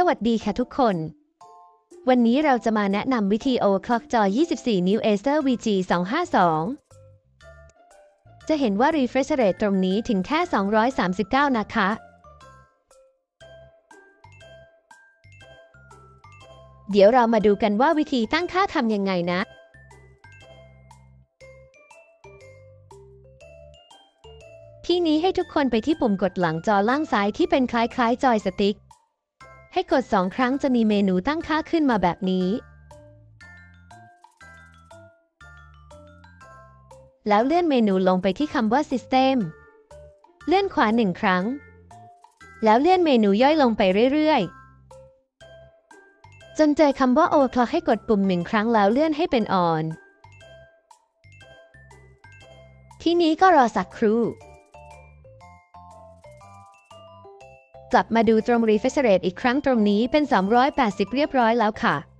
สวัสดีค่ะทุกคน วันนี้เราจะมาแนะนำวิธี overclock จอ 24 นิ้ว Acer VG 252 จะเห็นว่า refresh rate ตรงนี้ถึงแค่ 239 นะคะ เดี๋ยวเรามาดูกันว่าวิธีตั้งค่าทำยังไงนะที่นี้ให้ทุกคนไปที่ปุ่มกดหลังจอล่างซ้ายที่เป็นคล้ายๆ จอยสติ๊ก ให้กด 2 ครั้งจะมีเมนูตั้งค่าขึ้นมาแบบนี้ แล้วเลื่อนเมนูลงไปที่คำว่า System เลื่อนขวาหนึ่งครั้ง แล้วเลื่อนเมนูย่อยลงไปเรื่อยๆ จนเจอคำว่า O'clock ให้กดปุ่มหนึ่งครั้งแล้วเลื่อนให้เป็น On ที่นี้ก็รอสักครู่ กลับมาดูตรง refresh rate อีกครั้งตรงนี้เป็น280 เรียบร้อยแล้วค่ะ